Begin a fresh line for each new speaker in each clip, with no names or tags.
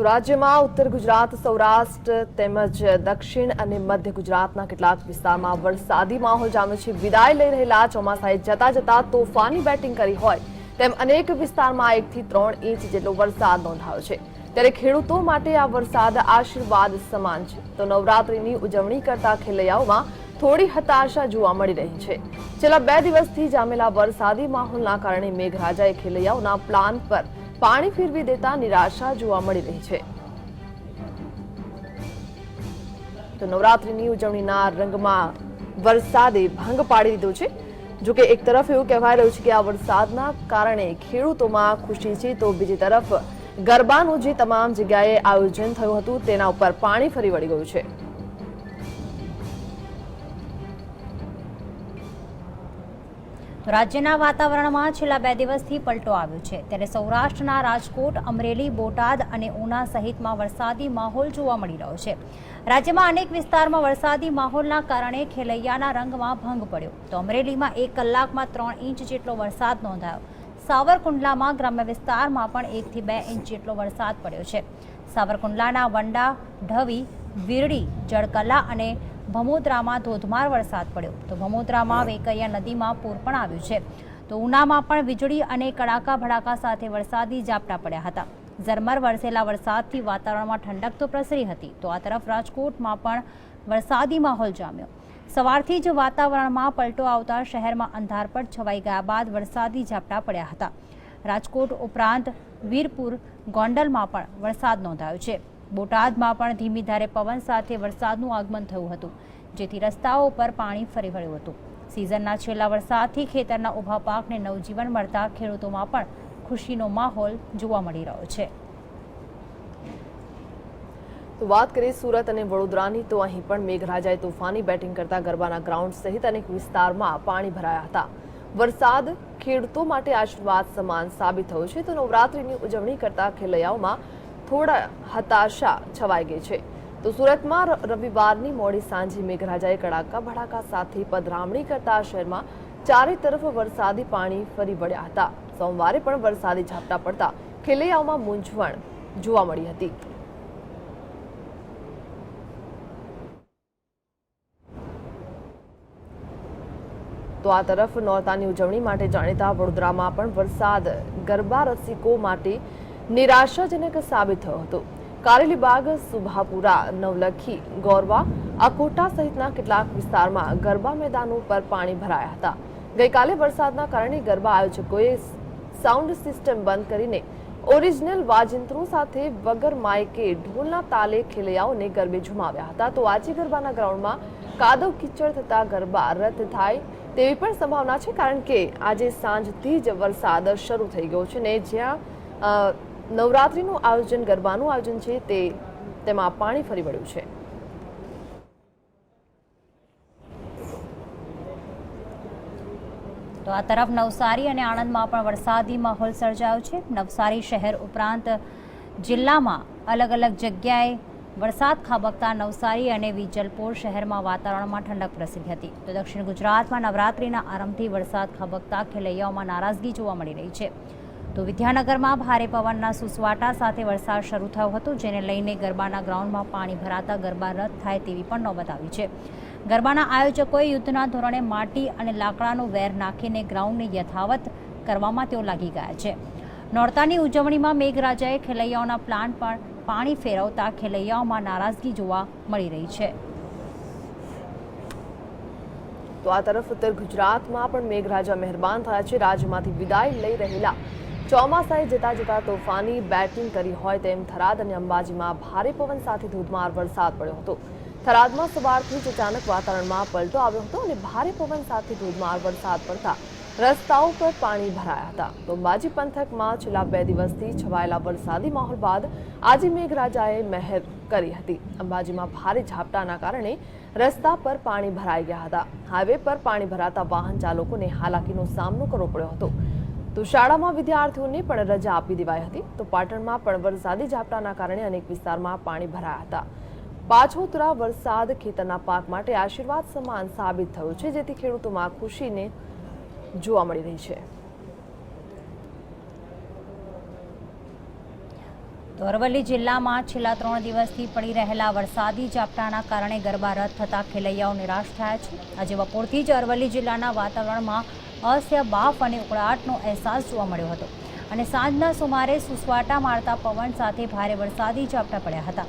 તો રાજ્યમાં ઉત્તર ગુજરાત, સૌરાષ્ટ્ર તેમજ દક્ષિણ અને મધ્ય ગુજરાતના કેટલાક વિસ્તારમાં વરસાદી માહોલ જામ્યો છે. વિદાય લઈ રહેલા ચોમાસાએ જતા જતા તોફાની બેટિંગ કરી હોય તેમ અનેક વિસ્તારમાં એકથી ત્રણ ઇંચ જેટલો વરસાદ નોંધાયો છે. ત્યારે ખેડૂતો માટે આ વરસાદ આશીર્વાદ સમાન છે. તો નવરાત્રીની ઉજવણી કરતા ખેલૈયાઓમાં થોડી હતાશા જોવા મળી રહી છે. છેલ્લા બે દિવસથી જામેલા વરસાદી માહોલના કારણે મેઘરાજાએ ખેલૈયાઓના પ્લાન પર પાણી ફેરવી દેતા નિરાશા જોવા મળી રહી છે. તો નવરાત્રીની ઉજવણીના રંગમાં વરસાદે ભંગ પાડી દીધો છે. જો કે એક તરફ એવું કહેવાય રહ્યું છે કે આ વરસાદના કારણે ખેડૂતોમાં ખુશી છે, તો બીજી તરફ ગરબાનું જે તમામ જગ્યાએ આયોજન થયું હતું, તેના ઉપર પાણી ફરી વળી ગયું છે.
રાજ્યના વાતાવરણમાં છેલ્લા બે દિવસથી પલટો આવ્યો છે. ત્યારે સૌરાષ્ટ્રના રાજકોટ, અમરેલી, બોટાદ અને ઉના સહિતમાં વરસાદી માહોલ જોવા મળી રહ્યો છે. રાજ્યમાં અનેક વિસ્તારમાં વરસાદી માહોલના કારણે ખેલૈયાના રંગમાં ભંગ પડ્યો. તો અમરેલીમાં એક કલાકમાં ત્રણ ઇંચ જેટલો વરસાદ નોંધાયો. સાવરકુંડલામાં ગ્રામ્ય વિસ્તારમાં પણ એકથી બે ઇંચ જેટલો વરસાદ પડ્યો છે. સાવરકુંડલાના વંડા, ઢવી, વીરડી, જળકલા અને ભમોદરામાં ધોધમાર વરસાદ પડ્યો. તો ભમોદરામાં વેકૈયા નદીમાં પૂર પણ આવ્યું છે. તો ઉનામાં પણ વીજળી અને કડાકા ભડાકા સાથે વરસાદી ઝાપટા પડ્યા હતા. ઝરમર વરસેલા વરસાદથી વાતાવરણમાં ઠંડક તો પ્રસરી હતી. તો આ તરફ રાજકોટમાં પણ વરસાદી માહોલ જામ્યો. સવારથી જ વાતાવરણમાં પલટો આવતા શહેરમાં અંધારપટ છવાઈ ગયા બાદ વરસાદી ઝાપટા પડ્યા હતા. રાજકોટ ઉપરાંત વીરપુર ગોંડલમાં પણ વરસાદ નોંધાયો છે. બોટાદમાં પણ ધીમી ધારે પવન સાથે વરસાદનું આગમન થયું હતું, જેથી રસ્તાઓ પર પાણી ફરી વળ્યું હતું. સિઝનના છેલ્લા વરસાદથી ખેતરના ઊભા પાકને નવજીવન મળતા ખેડૂતોમાં પણ ખુશીનો માહોલ જોવા મળી રહ્યો છે.
તો વાત કરીએ સુરત અને વડોદરાની, તો અહીં પણ મેઘરાજાએ તોફાની બેટિંગ કરતા ગરબાના ગ્રાઉન્ડ સહિત અનેક વિસ્તારમાં પાણી ભરાયા હતા. વરસાદ ખેડૂતો માટે આશીર્વાદ સમાન સાબિત થયો છે. તો નવરાત્રીની ઉજવણી કરતા ખેલૈયાઓમાં થોડા હતાશા છવાઈ ગઈ છે. તો સુરતમાં રવિવારની મોડી સાંજે મેઘરાજાએ કડાકા ભડાકા સાથે પધરામણી કરતા શહેરમાં ચારે તરફ વરસાદી પાણી ફરી વળ્યા હતા. સોમવારે પણ વરસાદી ઝાપટા પડતા ખેલૈયાઓમાં મૂંઝવણ જોવા મળી હતી. તો આ તરફ નોરતાની ઉજવણી માટે જાણીતા વડોદરામાં પણ વરસાદ ગરબા રસિકો માટે નિરાશાજનક સાબિત થયો હતો. કારેલીબાગ સુભાપુરા, નવલખી, ગોરવા, અકોટા સહિતના કેટલાક વિસ્તારમાં ગરબા મેદાનો પર પાણી ભરાયા હતા. ગઈકાલે વરસાદના કારણે ગરબા આયોજકોએ સાઉન્ડ સિસ્ટમ બંધ કરીને ઓરિજિનલ વાજિંત્રો સાથે વગર માયકે ઢોલના તાલે ખેલૈયાઓને ગરબે ઝુમાવ્યા હતા. તો આજે ગરબાના ગ્રાઉન્ડમાં કાદવ કિચડ થતા ગરબા રદ થાય તેવી પણ સંભાવના છે, કારણ કે આજે સાંજથી જ વરસાદ શરૂ થઈ ગયો છે ને જ્યાં નવરાત્રિનું આયોજન ગરબાનું આયોજન છે તે તેમાં પાણી ફરી વળ્યું છે.
તો આ તરફ નવસારી અને આણંદમાં પણ વરસાદી માહોલ સર્જાયો છે. નવસારી શહેર ઉપરાંત જિલ્લામાં અલગ અલગ જગ્યાએ વરસાદ ખાબકતા નવસારી અને વિજલપોર શહેરમાં વાતાવરણમાં ઠંડક પ્રસરી હતી. તો દક્ષિણ ગુજરાતમાં નવરાત્રિના આરંભથી વરસાદ ખાબકતા ખેલૈયાઓમાં નારાજગી જોવા મળી રહી છે. તો વિદ્યાનગરમાં ભારે પવનના સુસવાટા સાથે વરસાદ શરૂ થયો હતો, જેને લઈને ગરબાના ગ્રાઉન્ડમાં પાણી ભરાતા ગરબા રદ થાય તેવી પણ નોબત આવી છે. ગરબાના આયોજકોએ યુદ્ધના ધોરણે માટી અને લાકડાનો વેર નાખીને ગ્રાઉન્ડને યથાવત કરવામાં તેઓ લાગી ગયા છે. નોરતાની ઉજવણીમાં મેઘરાજાએ ખેલૈયાઓના પ્લાન પર પાણી ફેરવતા ખેલૈયાઓમાં નારાજગી જોવા મળી રહી છે.
તો આ તરફ ઉત્તર ગુજરાતમાં પણ મેઘરાજા મહેરબાન થયા છે. રાજ્યમાંથી વિદાય લઈ રહેલા ચોમાસાએ જતા જતા તોફાની બેટિંગ કરી હોય તેમ થરાદ અને અંબાજીમાં ભારે પવન સાથે ધોધમાર વરસાદ પડ્યો હતો. થરાદમાં સવારથી જ અચાનક વાતાવરણમાં પલટો આવ્યો હતો અને ભારે પવન સાથે ધોધમાર વરસાદ પડતા રસ્તાઓ પર પાણી ભરાયા હતા. તો અંબાજી પંથકમાં છેલ્લા બે દિવસથી છવાયેલા વરસાદી માહોલ બાદ આજે મેઘરાજાએ મહેર કરી હતી. અંબાજીમાં ભારે ઝાપટાના કારણે રસ્તા પર પાણી ભરાઈ ગયા હતા. હાઈવે પર પાણી ભરાતા વાહન ચાલકોને હાલાકીનો સામનો કરવો પડ્યો હતો. તો શાળામાં વિદ્યાર્થીઓને પણ રજા આપી દેવાઈ હતી. તો પાટણમાં પણ વરસાદી ઝાપટાના કારણે અનેક વિસ્તારમાં પાણી ભરાયા હતા. પાછોતરા વરસાદ ખેતરના પાક માટે આશીર્વાદ સમાન સાબિત થયો છે, જેથી ખેડૂતોમાં ખુશીને જોવા મળી રહી છે.
તો અરવલ્લી જિલ્લામાં છેલ્લા ત્રણ દિવસથી પડી રહેલા વરસાદી ઝાપટાના કારણે ગરબા રદ થતા ખેલૈયાઓ નિરાશ થયા છે. આજે બપોરથી જ અરવલ્લી જિલ્લાના વાતાવરણમાં અસહ્ય બાફ અને ઉકળાટનો અહેસાસ જોવા મળ્યો હતો. અને સાંજના સુમારે સુસવાટા મારતા પવન સાથે ભારે વરસાદી ઝાપટા પડ્યા હતા.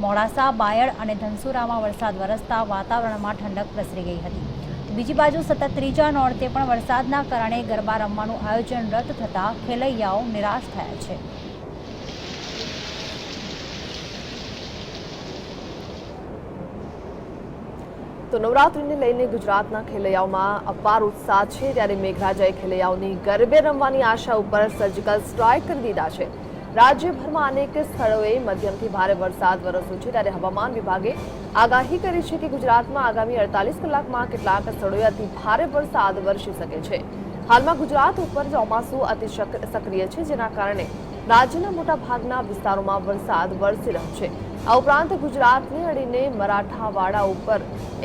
મોડાસા, બાયડ અને ધનસુરામાં વરસાદ વરસતા વાતાવરણમાં ઠંડક પ્રસરી ગઈ હતી. બીજી બાજુ સતત ત્રીજા નોરતે પણ વરસાદના કારણે ગરબા રમવાનું આયોજન રદ થતાં ખેલૈયાઓ નિરાશ થયા છે.
તો નવરાત્રિને લઈને ગુજરાતના ખેલૈયાઓમાં અપાર ઉત્સાહ છે. ત્યારે મેઘરાજાએ ખેલૈયાઓની ગરબે રમવાની આશા ઉપર સર્જિકલ સ્ટ્રાઇક કરી દીધા છે. રાજ્યભરમાં અનેક સ્થળોએ મધ્યમથી ભારે વરસાદ વરસ્યો છે. ત્યારે હવામાન વિભાગે આગાહી કરી છે કે ગુજરાતમાં આગામી અડતાલીસ કલાકમાં કેટલાક સ્થળોએ અતિ ભારે વરસાદ વરસી શકે છે. હાલમાં ગુજરાત ઉપર ચોમાસું અતિ સક્રિય છે, જેના કારણે રાજ્યના મોટા ભાગના વિસ્તારોમાં વરસાદ વરસી રહ્યો છે. આ ઉપરાંત ગુજરાતને અડીને મરાઠાવાડા ઉપર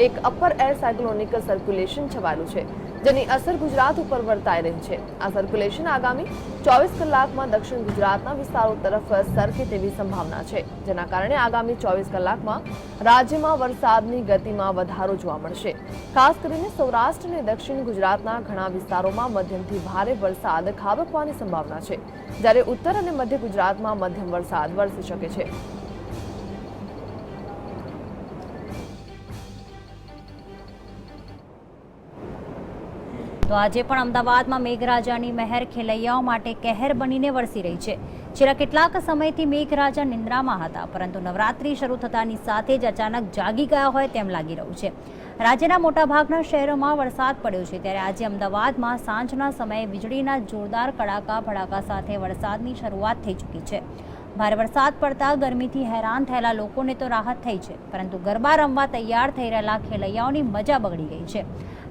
એક અપર એર સાયક્લોનિક સર્ક્યુલેશન છવાયેલું છે, જેની અસર ગુજરાત ઉપર વર્તાઈ રહી છે. આ સર્ક્યુલેશન આગામી ચોવીસ કલાકમાં દક્ષિણ ગુજરાતના વિસ્તારો તરફ સરકે તેવી સંભાવના છે, જેના કારણે આગામી ચોવીસ કલાકમાં રાજ્યમાં વરસાદની ગતિમાં વધારો જોવા મળશે. ખાસ કરીને સૌરાષ્ટ્ર અને દક્ષિણ ગુજરાતના ઘણા વિસ્તારોમાં મધ્યમથી ભારે વરસાદ ખાબકવાની સંભાવના છે. જ્યારે ઉત્તર અને મધ્ય ગુજરાતમાં મધ્યમ વરસાદ વરસી શકે છે.
તો આજે પણ અમદાવાદમાં મેઘરાજાની મહેર ખેલૈયાઓ માટે કહેર બનીને વરસી રહી છે. છેલ્લા કેટલાક સમયથી મેઘરાજા નિંદ્રામાં હતા, પરંતુ નવરાત્રી શરૂ થતાની સાથે જ અચાનક જાગી ગયા હોય તેમ લાગી રહ્યું છે. રાજ્યના મોટાભાગના શહેરોમાં વરસાદ પડ્યો છે, ત્યારે આજે અમદાવાદમાં સાંજના સમયે વીજળીના જોરદાર કડાકા ભડાકા સાથે વરસાદની શરૂઆત થઈ ચૂકી છે. ભારે વરસાદ પડતા ગરમીથી હેરાન થયેલા લોકોને તો રાહત થઈ છે, પરંતુ ગરબા રમવા તૈયાર થઈ રહેલા ખેલૈયાઓની મજા બગડી ગઈ છે.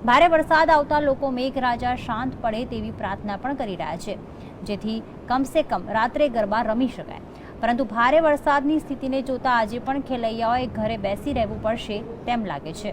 ભારે વરસાદ આવતા લોકો મેઘરાજા શાંત પડે તેવી પ્રાર્થના પણ કરી રહ્યા છે. જેથી કમસે કમ રાત્રે ગરબા રમી શકાય. પરંતુ ભારે વરસાદની સ્થિતિને જોતા આજે પણ ખેલૈયાઓએ ઘરે બેસી રહેવું પડશે તેમ લાગે છે.